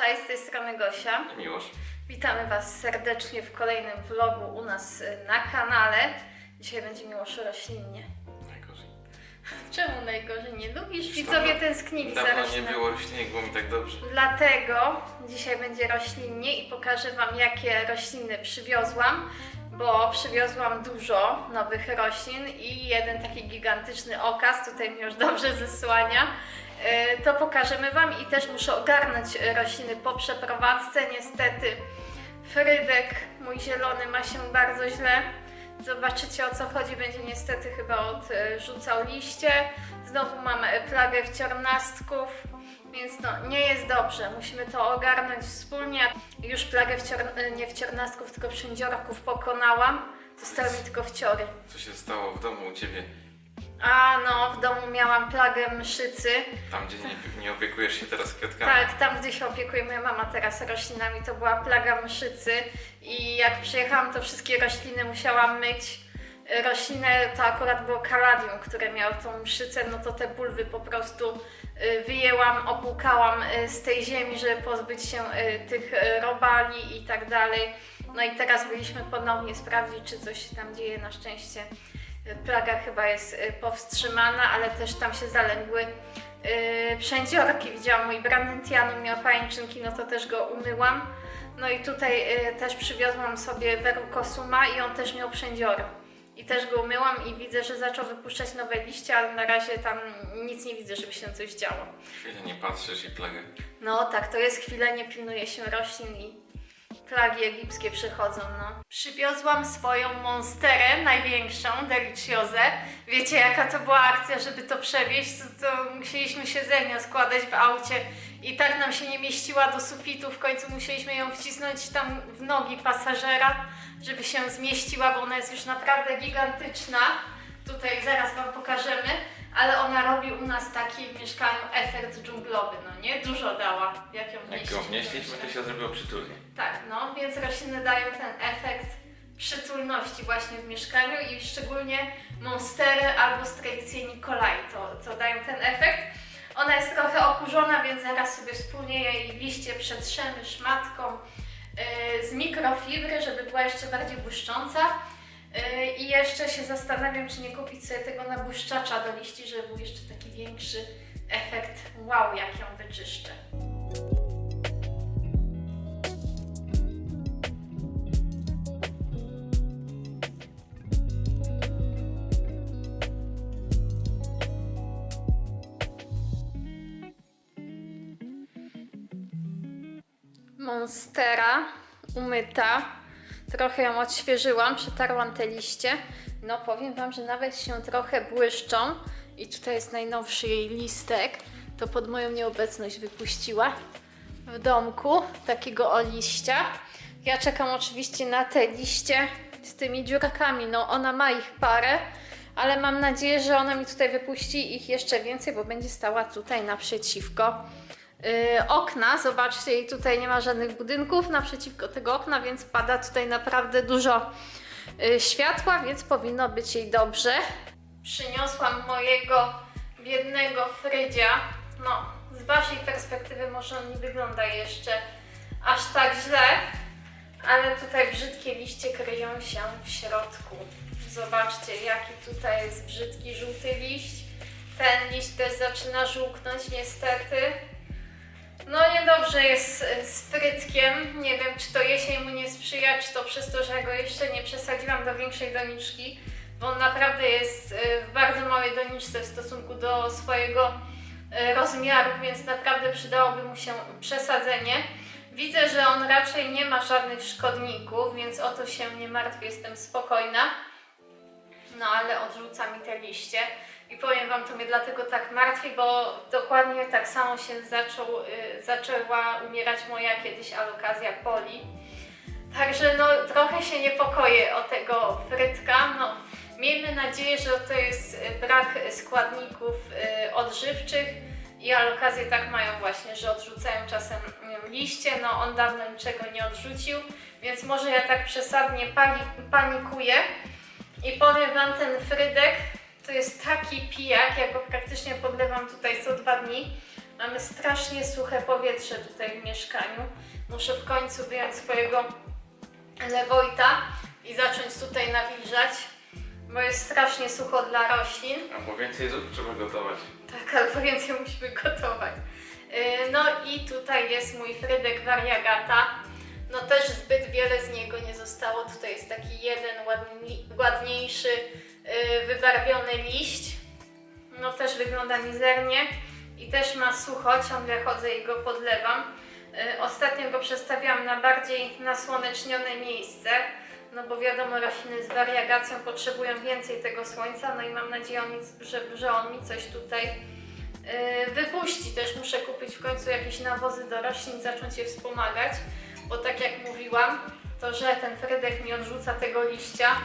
Cześć, z tej strony Gosia. Miłosz. Witamy Was serdecznie w kolejnym vlogu u nas y, na kanale. Dzisiaj będzie miło roślinnie. Najgorzej. Czemu najgorzej nie lubisz? Widzowie dawno- tęsknili za Dawno nie było roślinek, było mi tak dobrze. Dlatego dzisiaj będzie roślinnie i pokażę Wam, jakie rośliny przywiozłam, bo przywiozłam dużo nowych roślin i jeden taki gigantyczny okaz, tutaj mnie już dobrze zesłania, to pokażemy Wam i też muszę ogarnąć y, rośliny po przeprowadzce. Niestety Frydek, mój zielony, ma się bardzo źle. Zobaczycie o co chodzi, będzie niestety chyba odrzucał liście. Znowu mamy plagę wciornastków. Więc no, nie jest dobrze. Musimy to ogarnąć wspólnie. Już plagę wcior... nie wciornastków, tylko przędziorków pokonałam. Zostały mi tylko wciory. Co się stało w domu u ciebie? A no, w domu miałam plagę mszycy. Tam, gdzie nie, nie opiekujesz się teraz kwiatkami. Tak, tam gdzie się opiekuje moja mama teraz roślinami, to była plaga mszycy. I jak przyjechałam, to wszystkie rośliny musiałam myć. Roślinę to akurat było kaladium, które miało tą mszycę, no to te bulwy po prostu y, wyjęłam, opłukałam y, z tej ziemi, żeby pozbyć się y, tych robali i tak dalej. No i teraz byliśmy ponownie sprawdzić, czy coś się tam dzieje. Na szczęście plaga chyba jest y, powstrzymana, ale też tam się zalęgły y, przędziorki. Widziałam, mój Brandentianum miał pajęczynki, no to też go umyłam. No i tutaj y, też przywiozłam sobie Verrucosuma i on też miał przędziora. I też go umyłam i widzę, że zaczął wypuszczać nowe liście, ale na razie tam nic nie widzę, żeby się coś działo. Chwilę nie patrzysz i plagę. No tak, to jest chwilę, nie pilnuje się roślin i plagi egipskie przychodzą, no. Przywiozłam swoją monsterę, największą, deliciozę. Wiecie jaka to była akcja, żeby to przewieźć, to, to musieliśmy siedzenia składać w aucie i tak nam się nie mieściła do sufitu, w końcu musieliśmy ją wcisnąć tam w nogi pasażera, żeby się zmieściła, bo ona jest już naprawdę gigantyczna. Tutaj zaraz Wam pokażemy, ale ona robi u nas taki w mieszkaniu efekt dżunglowy, no nie? Dużo dała, jak ją Jak wnieśliśmy. go wnieśliśmy, to się zrobiło przytulnie. Tak, no, więc rośliny dają ten efekt przytulności właśnie w mieszkaniu i szczególnie monstery albo strelicie Nikolaj to, to dają ten efekt. Ona jest trochę okurzona, więc zaraz sobie wspólnie jej liście przetrzemy szmatką yy, z mikrofibry, żeby była jeszcze bardziej błyszcząca. Yy, I jeszcze się zastanawiam, czy nie kupić sobie tego nabłyszczacza do liści, żeby był jeszcze taki większy efekt wow, jak ją wyczyszczę. Monstera umyta. Trochę ją odświeżyłam, przetarłam te liście. No powiem Wam, że nawet się trochę błyszczą. I tutaj jest najnowszy jej listek. To pod moją nieobecność wypuściła w domku takiego o liścia. Ja czekam oczywiście na te liście z tymi dziurkami. No ona ma ich parę, ale mam nadzieję, że ona mi tutaj wypuści ich jeszcze więcej, bo będzie stała tutaj naprzeciwko okna. Zobaczcie, i tutaj nie ma żadnych budynków naprzeciwko tego okna, więc pada tutaj naprawdę dużo yy, światła, więc powinno być jej dobrze. Przyniosłam mojego biednego Frydzia. No, z Waszej perspektywy może on nie wygląda jeszcze aż tak źle, ale tutaj brzydkie liście kryją się w środku. Zobaczcie, jaki tutaj jest brzydki żółty liść. Ten liść też zaczyna żółknąć niestety. No niedobrze jest z frytkiem. Nie wiem, czy to jesień mu nie sprzyja, czy to przez to, że go jeszcze nie przesadziłam do większej doniczki, bo on naprawdę jest y, w bardzo małej doniczce w stosunku do swojego y, rozmiaru, więc naprawdę przydałoby mu się przesadzenie. Widzę, że on raczej nie ma żadnych szkodników, więc o to się nie martwię, jestem spokojna. No ale odrzuca mi te liście. I powiem Wam, to mnie dlatego tak martwi, bo dokładnie tak samo się zaczął, y, zaczęła umierać moja kiedyś alokazja poli. Także no trochę się niepokoję o tego frytka. No, miejmy nadzieję, że to jest y, brak składników y, odżywczych i alokazje tak mają właśnie, że odrzucają czasem y, liście. No on dawno niczego nie odrzucił, więc może ja tak przesadnie pani, panikuję. I powiem Wam, ten frydek to jest taki pijak, ja go praktycznie podlewam tutaj co dwa dni. Mamy strasznie suche powietrze tutaj w mieszkaniu. Muszę w końcu wyjąć swojego lewojta i zacząć tutaj nawilżać, bo jest strasznie sucho dla roślin. Albo więcej zup trzeba gotować. Tak, albo więcej musimy gotować. Yy, No i tutaj jest mój frydek variegata. No też zbyt wiele z niego nie zostało. Tutaj jest taki jeden ładni, ładniejszy, wybarwiony liść. No też wygląda mizernie i też ma sucho, ciągle chodzę i go podlewam. Yy, Ostatnio go przestawiałam na bardziej nasłonecznione miejsce, no bo wiadomo, rośliny z wariegacją potrzebują więcej tego słońca, no i mam nadzieję, że, że on mi coś tutaj yy, wypuści. Też muszę kupić w końcu jakieś nawozy do roślin, zacząć je wspomagać, bo tak jak mówiłam, to że ten Frydek mi odrzuca tego liścia,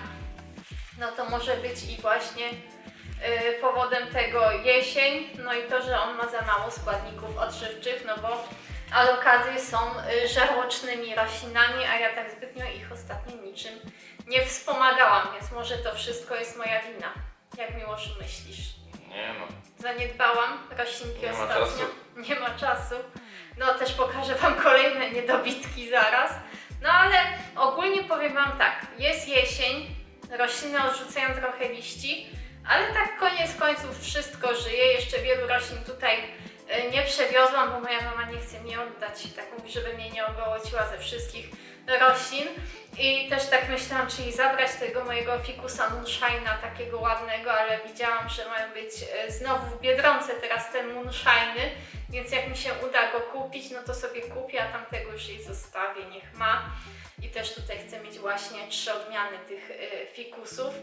no to może być i właśnie yy, powodem tego jesień, no i to, że on ma za mało składników odżywczych, no bo alokazy są y, żarłocznymi roślinami, a ja tak zbytnio ich ostatnio niczym nie wspomagałam, więc może to wszystko jest moja wina. Jak Miłoszu myślisz? Nie no. Zaniedbałam roślinki Nie ma ostatnio. czasu. Nie ma czasu. No też pokażę Wam kolejne niedobitki zaraz. No ale ogólnie powiem Wam tak, jest jesień, rośliny odrzucają trochę liści, ale tak koniec końców wszystko żyje. Jeszcze wielu roślin tutaj e, nie przewiozłam, bo moja mama nie chce mnie oddać. Tak mówi, żeby mnie nie ogołociła ze wszystkich roślin. I też tak myślałam, czy jej zabrać tego mojego fikusa moonshine'a, takiego ładnego, ale widziałam, że mają być e, znowu w Biedronce teraz te moonshine'y, więc jak mi się uda go kupić, no to sobie kupię, a tamtego już jej zostawię, niech ma. I też tutaj chcę mieć właśnie trzy odmiany tych e, fikusów,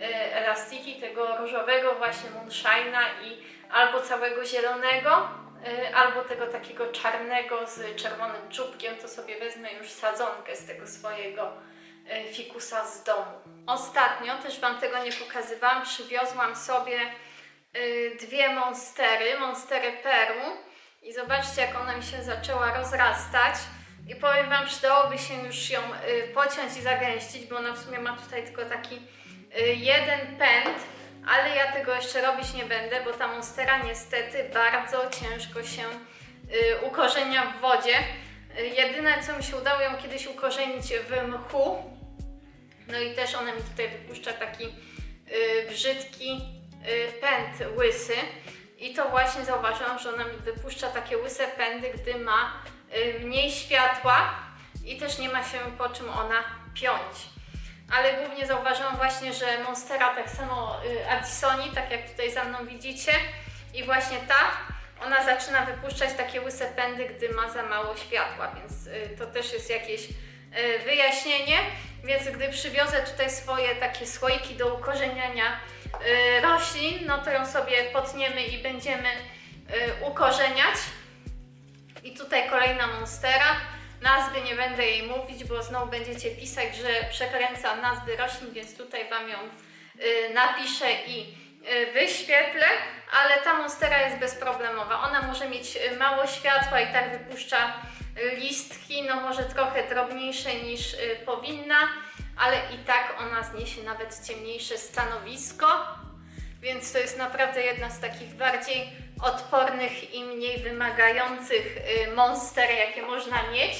e, elastiki, tego różowego właśnie moonshine'a i albo całego zielonego, e, albo tego takiego czarnego z czerwonym czubkiem, to sobie wezmę już sadzonkę z tego swojego fikusa z domu. Ostatnio, też Wam tego nie pokazywałam, przywiozłam sobie dwie monstery, monstery Peru i zobaczcie jak ona mi się zaczęła rozrastać i powiem Wam, przydałoby się już ją e, pociąć i zagęścić, bo ona w sumie ma tutaj tylko taki e, jeden pęd, ale ja tego jeszcze robić nie będę, bo ta monstera niestety bardzo ciężko się y, ukorzenia w wodzie. Y, jedyne co mi się udało ją kiedyś ukorzenić w mchu, no i też ona mi tutaj wypuszcza taki y, brzydki y, pęd łysy. I to właśnie zauważyłam, że ona mi wypuszcza takie łyse pędy, gdy ma y, mniej światła i też nie ma się po czym ona piąć. Ale głównie zauważyłam właśnie, że Monstera tak samo y, Addisoni, tak jak tutaj za mną widzicie. I właśnie ta, ona zaczyna wypuszczać takie łyse pędy, gdy ma za mało światła, więc y, to też jest jakieś y, wyjaśnienie, więc gdy przywiozę tutaj swoje takie słoiki do ukorzeniania y, roślin, no to ją sobie potniemy i będziemy y, ukorzeniać. I tutaj kolejna monstera. Nazwy nie będę jej mówić, bo znowu będziecie pisać, że przekręcam nazwy roślin, więc tutaj Wam ją y, napiszę i y, wyświetlę, ale ta monstera jest bezproblemowa. Ona może mieć y, mało światła i tak wypuszcza y, listki, no może trochę drobniejsze niż y, powinna, ale i tak ona zniesie nawet ciemniejsze stanowisko. Więc to jest naprawdę jedna z takich bardziej odpornych i mniej wymagających y, monster, jakie można mieć.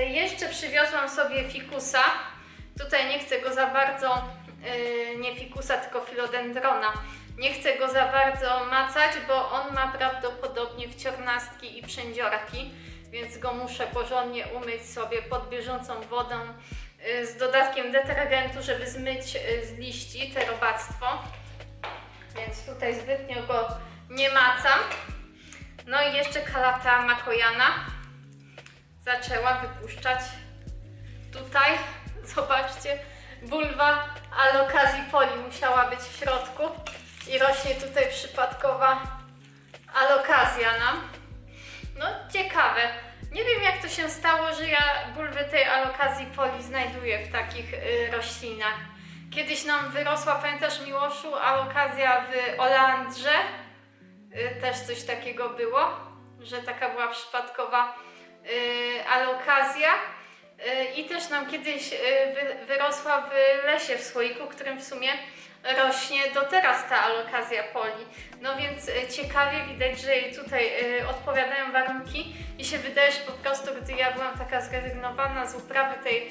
Y, Jeszcze przywiozłam sobie fikusa. Tutaj nie chcę go za bardzo, y, nie fikusa, tylko filodendrona. Nie chcę go za bardzo macać, bo on ma prawdopodobnie wciornastki i przędziorki, więc go muszę porządnie umyć sobie pod bieżącą wodą z dodatkiem detergentu, żeby zmyć z liści te robactwo więc tutaj zbytnio go nie macam. No i jeszcze kalata makojana zaczęła wypuszczać tutaj, zobaczcie, bulwa alokazji poli musiała być w środku i rośnie tutaj przypadkowa alokazja nam. No ciekawe. Nie wiem jak to się stało, że ja bulwy tej alokazji poli znajduję w takich y, roślinach. Kiedyś nam wyrosła, pamiętasz Miłoszu, alokazja w Olandrze. Y, Też coś takiego było, że taka była przypadkowa y, alokazja. Y, I też nam kiedyś wy, wyrosła w lesie w słoiku, którym w sumie rośnie do teraz ta alokazja poli. No więc ciekawie widać, że jej tutaj odpowiadają warunki. Mi się wydaje, że po prostu gdy ja byłam taka zrezygnowana z uprawy tej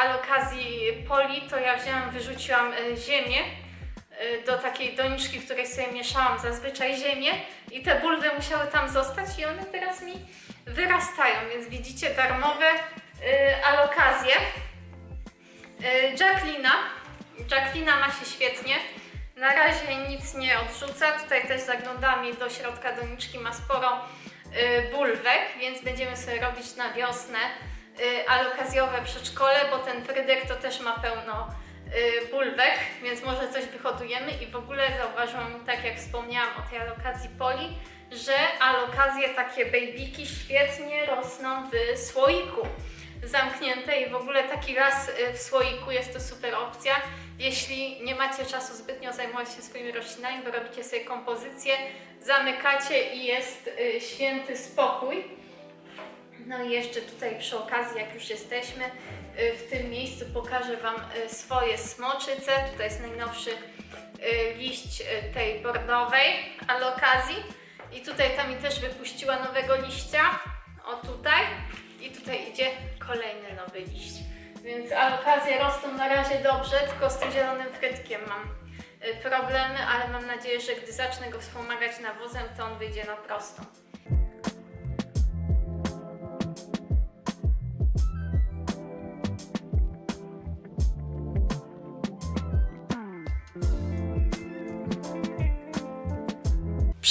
alokazji poli, to ja wzięłam, wyrzuciłam ziemię do takiej doniczki, w której sobie mieszałam zazwyczaj ziemię i te bulwy musiały tam zostać i one teraz mi wyrastają, więc widzicie darmowe y, alokazje. Y, Jacqueline. Jacqueline ma się świetnie. Na razie nic nie odrzuca. Tutaj też zaglądałam jej do środka doniczki, ma sporo y, bulwek, więc będziemy sobie robić na wiosnę y, alokazjowe przedszkole, bo ten Frydek to też ma pełno y, bulwek, więc może coś wyhodujemy i w ogóle zauważyłam, tak jak wspomniałam o tej alokazji poli, że alokazje takie babyki świetnie rosną w słoiku zamknięte i w ogóle taki las y, w słoiku jest to super opcja. Jeśli nie macie czasu zbytnio zajmować się swoimi roślinami, bo robicie sobie kompozycję, zamykacie i jest y, święty spokój. No i jeszcze tutaj przy okazji, jak już jesteśmy y, w tym miejscu, pokażę Wam y, swoje smoczyce. Tutaj jest najnowszy y, liść y, tej bordowej alokazji. I tutaj ta mi też wypuściła nowego liścia. O tutaj. I tutaj idzie kolejny nowy liść. Więc alokazje rosną na razie dobrze, tylko z tym zielonym frytkiem mam y, problemy, ale mam nadzieję, że gdy zacznę go wspomagać nawozem, to on wyjdzie na prostą.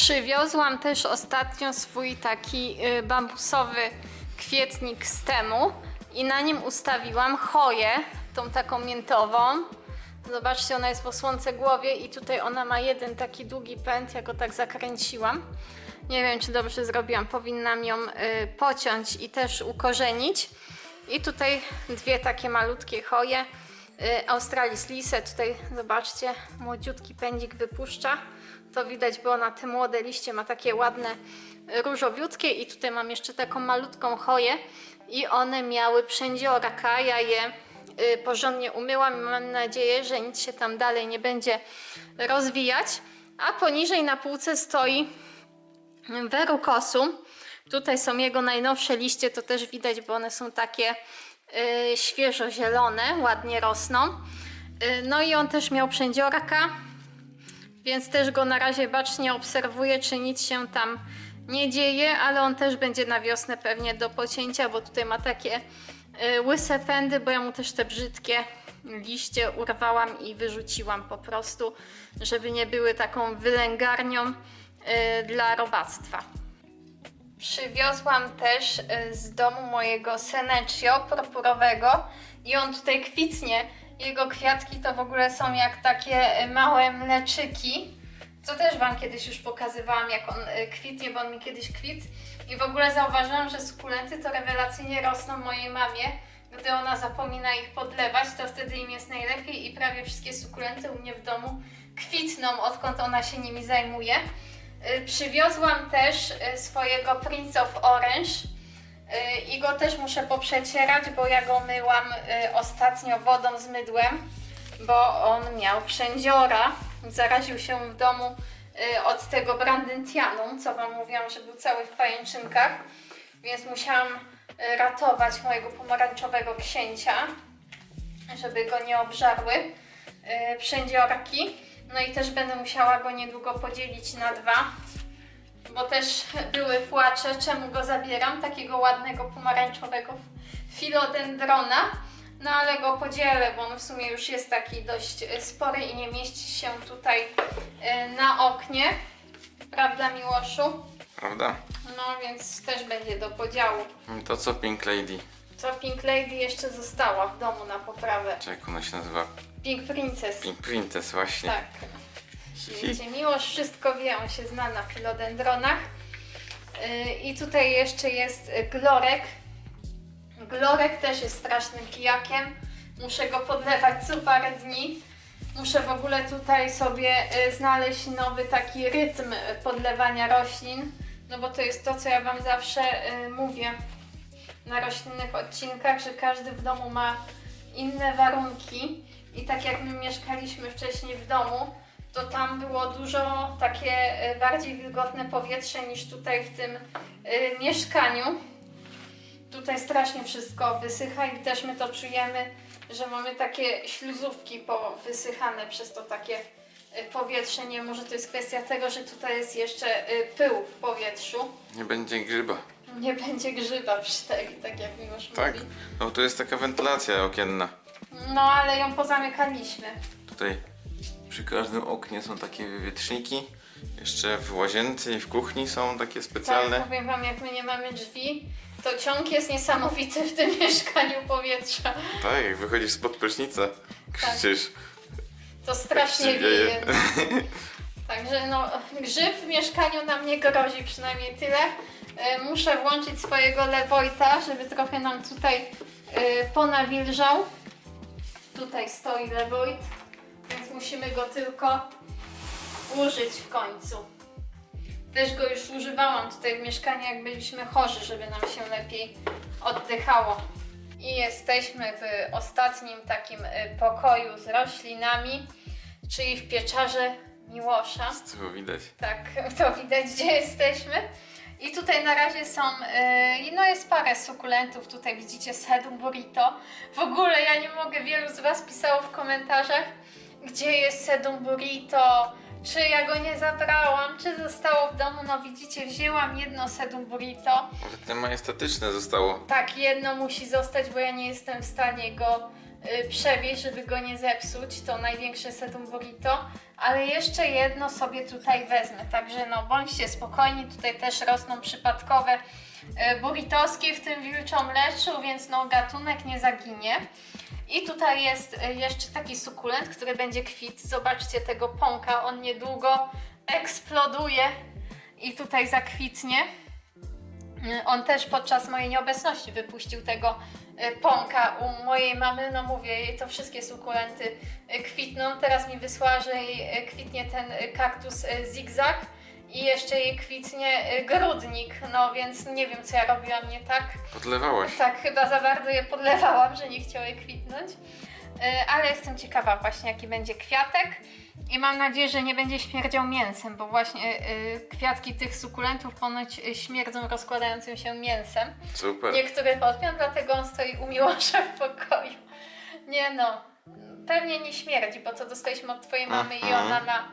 Przywiozłam też ostatnio swój taki y, bambusowy kwietnik z temu i na nim ustawiłam choję, tą taką miętową. Zobaczcie, ona jest w osłonce głowie i tutaj ona ma jeden taki długi pęd, ja go tak zakręciłam. Nie wiem, czy dobrze zrobiłam, powinnam ją y, pociąć i też ukorzenić. I tutaj dwie takie malutkie choje. Y, Australis lise, tutaj zobaczcie, młodziutki pędzik wypuszcza. To widać, bo ona te młode liście ma takie ładne, y, różowiutkie i tutaj mam jeszcze taką malutką choję i one miały przędzioraka. Ja je y, porządnie umyłam i mam nadzieję, że nic się tam dalej nie będzie rozwijać. A poniżej na półce stoi werukosu. Tutaj są jego najnowsze liście, to też widać, bo one są takie y, świeżo-zielone, ładnie rosną. No i on też miał przędzioraka, więc też go na razie bacznie obserwuję, czy nic się tam nie dzieje, ale on też będzie na wiosnę pewnie do pocięcia, bo tutaj ma takie y, łyse pędy, bo ja mu też te brzydkie liście urwałam i wyrzuciłam po prostu, żeby nie były taką wylęgarnią y, dla robactwa. Przywiozłam też y, z domu mojego Seneccio purpurowego i on tutaj kwitnie. Jego kwiatki to w ogóle są jak takie y, małe mleczyki. To też Wam kiedyś już pokazywałam, jak on y, kwitnie, bo on mi kiedyś kwit. I w ogóle zauważyłam, że sukulenty to rewelacyjnie rosną mojej mamie. Gdy ona zapomina ich podlewać, to wtedy im jest najlepiej i prawie wszystkie sukulenty u mnie w domu kwitną, odkąd ona się nimi zajmuje. Y, Przywiozłam też swojego Prince of Orange i go też muszę poprzecierać, bo ja go myłam y, ostatnio wodą z mydłem, bo on miał przędziora. Zaraził się w domu y, od tego Brandytianum, co Wam mówiłam, że był cały w pajęczynkach, więc musiałam y, ratować mojego pomarańczowego księcia, żeby go nie obżarły y, przędziorki. No i też będę musiała go niedługo podzielić na dwa, bo też były płacze, czemu go zabieram, takiego ładnego pomarańczowego filodendrona. No ale go podzielę, bo on w sumie już jest taki dość y, spory i nie mieści się tutaj y, na oknie. Prawda, Miłoszu? Prawda? No więc też będzie do podziału. To co Pink Lady? Co Pink Lady jeszcze została w domu na poprawę? Czy jak ona się nazywa? Pink Princess. Pink Princess właśnie. Tak. Miłosz wszystko wie, on się zna na filodendronach. Yy, I tutaj jeszcze jest y, glorek. Glorek też jest strasznym pijakiem. Muszę go podlewać co parę dni. Muszę w ogóle tutaj sobie y, znaleźć nowy taki rytm y, podlewania roślin. No bo to jest to, co ja Wam zawsze y, mówię na roślinnych odcinkach, że każdy w domu ma inne warunki I tak jak my mieszkaliśmy wcześniej w domu, to tam było dużo takie e, bardziej wilgotne powietrze niż tutaj w tym e, mieszkaniu. Tutaj strasznie wszystko wysycha i też my to czujemy, że mamy takie śluzówki powysychane przez to takie e, powietrze. Nie może to jest kwestia tego, że tutaj jest jeszcze pył w powietrzu. Nie będzie grzyba. Nie będzie grzyba przy tej, tak jak Tak. mówi. No tu jest taka wentylacja okienna. No ale ją pozamykaliśmy. Tutaj przy każdym oknie są takie wywietrzniki. Jeszcze w łazience i w kuchni są takie Tak, specjalne. powiem wam, jak my nie mamy drzwi, to ciąg jest niesamowity w tym mieszkaniu powietrza. Tak, jak wychodzisz spod prysznica, krzyczysz. To strasznie Tak się wieje. wieje. Także no, grzyb w mieszkaniu nam nie grozi, przynajmniej tyle. E, Muszę włączyć swojego Lewojta, żeby trochę nam tutaj e, ponawilżał. Tutaj stoi Lewojt, więc musimy go tylko użyć w końcu. Też go już używałam tutaj w mieszkaniu, jak byliśmy chorzy, żeby nam się lepiej oddychało. I jesteśmy w ostatnim takim y, pokoju z roślinami, czyli w pieczarze Miłosza. Tyłu widać. Tak, to widać, gdzie jesteśmy. I tutaj na razie są, yy, no jest parę sukulentów, tutaj widzicie sedum burrito. W ogóle ja nie mogę, wielu z Was pisało w komentarzach, gdzie jest sedum burrito, czy ja go nie zabrałam, czy zostało w domu. No widzicie, wzięłam jedno sedum burrito. Ale te majestatyczne zostało. Tak, jedno musi zostać, bo ja nie jestem w stanie go y, przewieźć, żeby go nie zepsuć. To największe sedum burrito. Ale jeszcze jedno sobie tutaj wezmę. Także no, bądźcie spokojni. Tutaj też rosną przypadkowe y, burritowskie, w tym wilczą mleczu, więc no, gatunek nie zaginie. I tutaj jest y, jeszcze taki sukulent, który będzie kwit. Zobaczcie tego pąka, on niedługo eksploduje i tutaj zakwitnie. Y, On też podczas mojej nieobecności wypuścił tego pąka u mojej mamy. No mówię, jej to wszystkie sukulenty kwitną. Teraz mi wysłała, że jej kwitnie ten kaktus zigzag i jeszcze jej kwitnie y, grudnik. No więc nie wiem, co ja robiłam nie tak. Podlewałaś. Tak, chyba za bardzo je podlewałam, że nie chciały kwitnąć. Y, Ale jestem ciekawa właśnie, jaki będzie kwiatek. I mam nadzieję, że nie będzie śmierdział mięsem, bo właśnie y, kwiatki tych sukulentów ponoć y, śmierdzą rozkładającym się mięsem. Super. Niektórych odmian, dlatego on stoi u Miłosza w pokoju. Nie no, pewnie nie śmierdzi, bo to dostaliśmy od twojej mamy i ona ma y,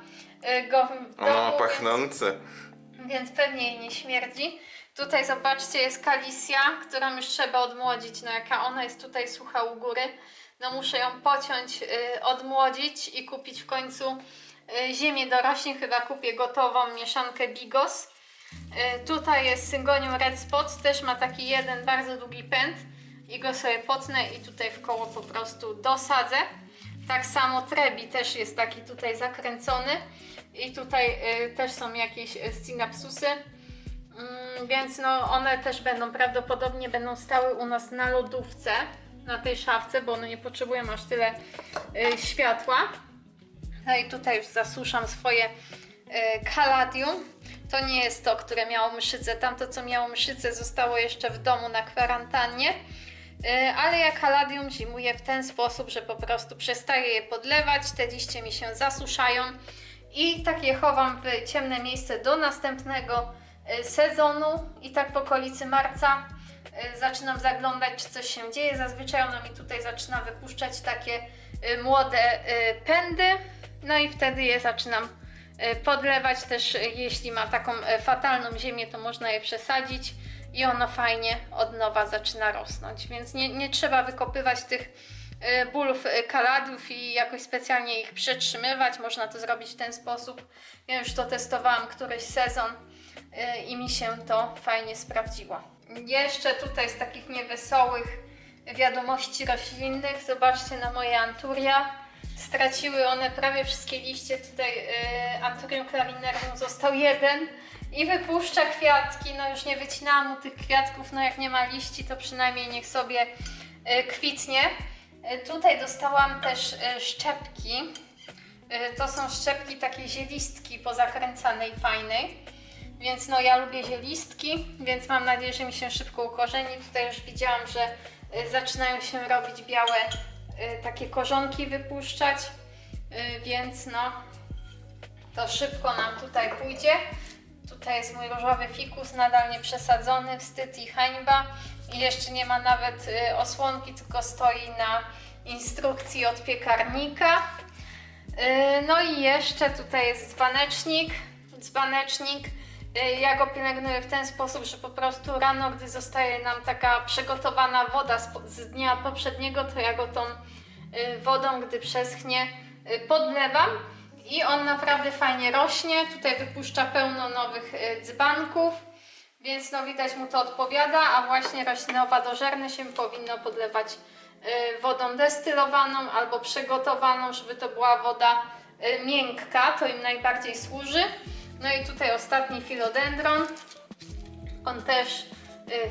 go w w domu, Ono ma więc- pachnące. więc pewnie jej nie śmierdzi. Tutaj zobaczcie, jest kalisja, którą już trzeba odmłodzić. No jaka ona jest tutaj sucha u góry. No muszę ją pociąć, y, odmłodzić i kupić w końcu y, ziemię do roślin. Chyba kupię gotową mieszankę Bigos. Y, tutaj jest Syngonium Red Spot, też ma taki jeden bardzo długi pęd i go sobie potnę i tutaj w koło po prostu dosadzę. Tak samo Trebi też jest taki tutaj zakręcony i tutaj y, też są jakieś y, synapsusy. Mm, więc no one też będą prawdopodobnie będą stały u nas na lodówce, na tej szafce, bo one nie potrzebują aż tyle y, światła. No i tutaj już zasuszam swoje kaladium. To nie jest to, które miało mszycę. Tamto, co miało mszycę, zostało jeszcze w domu na kwarantannie. Ale ja kaladium zimuję w ten sposób, że po prostu przestaję je podlewać, te liście mi się zasuszają i tak je chowam w ciemne miejsce do następnego y, sezonu i tak w okolicy marca y, zaczynam zaglądać, czy coś się dzieje. Zazwyczaj ona mi tutaj zaczyna wypuszczać takie y, młode pędy, no i wtedy je zaczynam podlewać. Też jeśli ma taką fatalną ziemię, to można je przesadzić i ono fajnie od nowa zaczyna rosnąć. Więc nie, nie trzeba wykopywać tych y, bólów y, kaladów i jakoś specjalnie ich przetrzymywać. Można to zrobić w ten sposób. Ja już to testowałam któryś sezon y, i mi się to fajnie sprawdziło. Jeszcze tutaj z takich niewesołych wiadomości roślinnych, zobaczcie na moje anturia. Straciły one prawie wszystkie liście. Tutaj y, Anturium został jeden i wypuszcza kwiatki. No już nie wycinałam mu tych kwiatków, no jak nie ma liści, to przynajmniej niech sobie y, kwitnie. Y, tutaj dostałam też y, szczepki. Y, to są szczepki takiej zielistki pozakręcanej, fajnej. Więc no ja lubię zielistki, więc mam nadzieję, że mi się szybko ukorzeni. Tutaj już widziałam, że zaczynają się robić białe takie korzonki wypuszczać, więc no to szybko nam tutaj pójdzie. Tutaj jest mój różowy fikus, nadal nie przesadzony, wstyd i hańba. I jeszcze nie ma nawet y, osłonki, tylko stoi na instrukcji od piekarnika. Y, No i jeszcze tutaj jest dzbanecznik. Dzbanecznik. y, Ja go pielęgnuję w ten sposób, że po prostu rano, gdy zostaje nam taka przygotowana woda z, dnia poprzedniego, to ja go tą wodą, gdy przeschnie, podlewam. I on naprawdę fajnie rośnie. Tutaj wypuszcza pełno nowych y, dzbanków, więc no widać mu to odpowiada, a właśnie rośliny owadożerne się powinno podlewać y, wodą destylowaną albo przygotowaną, żeby to była woda y, miękka, to im najbardziej służy. No i tutaj ostatni filodendron. On też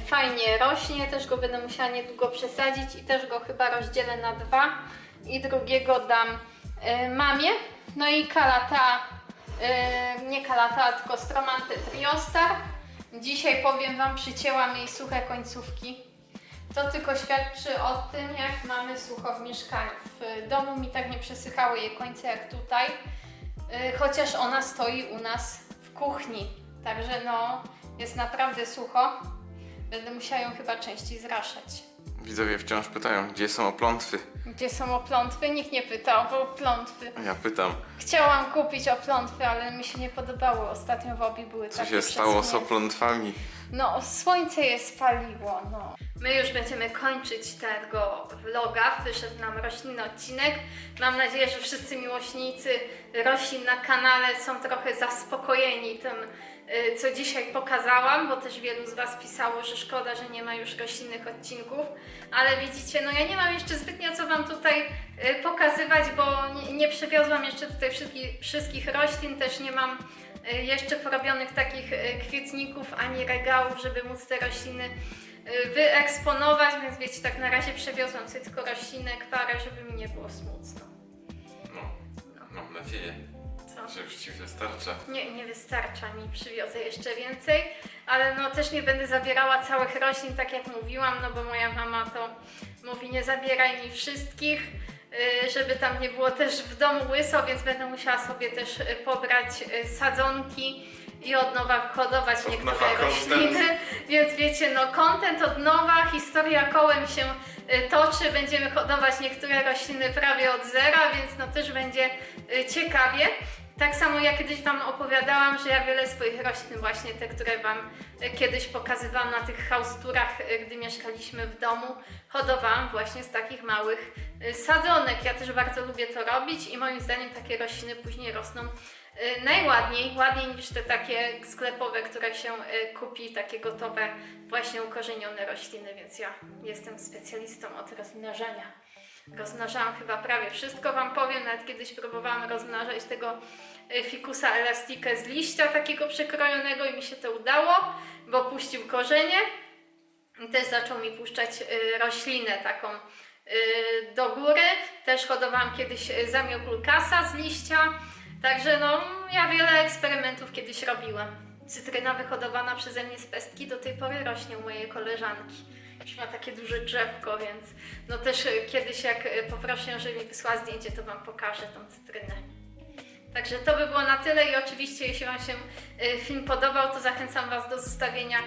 fajnie rośnie, też go będę musiała niedługo przesadzić i też go chyba rozdzielę na dwa i drugiego dam mamie. No i kalata, y, nie kalata, tylko stromantę triostar. Dzisiaj powiem Wam, przycięłam jej suche końcówki. To tylko świadczy o tym, jak mamy sucho w mieszkaniu. W domu mi tak nie przesychały jej końce jak tutaj, y, chociaż ona stoi u nas w kuchni. Także no, jest naprawdę sucho. Będę musiała ją chyba częściej zraszać. Widzowie wciąż pytają, gdzie są oplątwy. Gdzie są oplątwy? Nikt nie pytał o oplątwy. A ja pytam, Chciałam kupić oplątwy, ale mi się nie podobały. Ostatnio w obi były co takie się stało z przesunięte. oplątwami. No, słońce je spaliło, no. My już będziemy kończyć tego vloga. Wyszedł nam roślinny odcinek. Mam nadzieję, że wszyscy miłośnicy roślin na kanale są trochę zaspokojeni tym, co dzisiaj pokazałam, bo też wielu z Was pisało, że szkoda, że nie ma już roślinnych odcinków. Ale widzicie, no ja nie mam jeszcze zbytnio co Wam tutaj y, pokazywać, bo nie, nie przywiozłam jeszcze tutaj wszystkich, wszystkich roślin, też nie mam y, jeszcze porobionych takich y, kwietników ani regałów, żeby móc te rośliny y, wyeksponować, więc wiecie, tak na razie przewiozłam sobie tylko roślinek parę, żeby mi nie było smutno. No, mam nadzieję? Że już ci wystarcza. Nie, nie wystarcza mi, przywiozę jeszcze więcej, ale no też nie będę zabierała całych roślin, tak jak mówiłam, no bo moja mama to mówi nie zabieraj mi wszystkich, y, żeby tam nie było też w domu łyso, więc będę musiała sobie też y, pobrać y, sadzonki i od nowa hodować Od niektóre nowa rośliny, więc wiecie, no content od nowa, historia kołem się y, toczy, będziemy hodować niektóre rośliny prawie od zera, więc no też będzie y, ciekawie. Tak samo ja kiedyś Wam opowiadałam, że ja wiele swoich roślin, właśnie te, które Wam e, kiedyś pokazywałam na tych hausturach, e, gdy mieszkaliśmy w domu, hodowałam właśnie z takich małych e, sadzonek. Ja też bardzo lubię to robić i moim zdaniem takie rośliny później rosną najładniej, ładniej niż te takie sklepowe, które się kupi, takie gotowe, właśnie ukorzenione rośliny, więc ja jestem specjalistą od rozmnażania. Rozmnażałam chyba prawie wszystko, Wam powiem. Nawet kiedyś próbowałam rozmnażać tego y, fikusa elastikę z liścia takiego przekrojonego i mi się to udało, bo puścił korzenie. I też zaczął mi puszczać y, roślinę taką y, do góry. Też hodowałam kiedyś zamiokulkasa z liścia. Także no, ja wiele eksperymentów kiedyś robiłam. Cytryna wyhodowana przeze mnie z pestki do tej pory rośnie u mojej koleżanki. Już ma takie duże drzewko, więc no też y, kiedyś jak y, poproszę, żeby mi wysłała zdjęcie, to Wam pokażę tą cytrynę. Także to by było na tyle i oczywiście jeśli Wam się y, film podobał, to zachęcam Was do zostawienia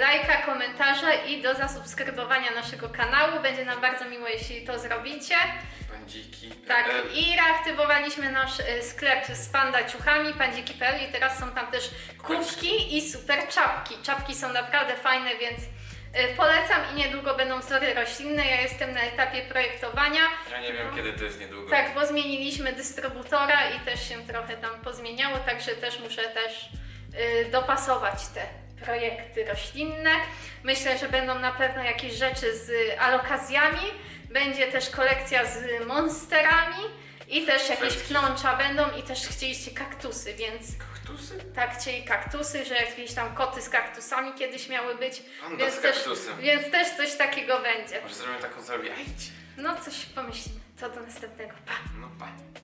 lajka, komentarza i do zasubskrybowania naszego kanału. Będzie nam bardzo miło, jeśli to zrobicie. Bandziki. Tak, i reaktywowaliśmy nasz sklep z panda ciuchami, pandziki.pl i teraz są tam też kubki i super czapki. Czapki są naprawdę fajne, więc polecam i niedługo będą wzory roślinne. Ja jestem na etapie projektowania. Ja nie wiem, kiedy to jest niedługo. Tak, bo zmieniliśmy dystrybutora i też się trochę tam pozmieniało, także też muszę też y, dopasować te projekty roślinne. Myślę, że będą na pewno jakieś rzeczy z alokazjami, będzie też kolekcja z monsterami i też jakieś pnącza będą i też chcieliście kaktusy, więc Kaktusy? tak chcieli kaktusy, że jakieś tam koty z kaktusami kiedyś miały być, Panda więc z też, kaktusem. więc też coś takiego będzie. Może zrobimy taką zrobię. No coś pomyślimy, co do następnego, pa! No pa.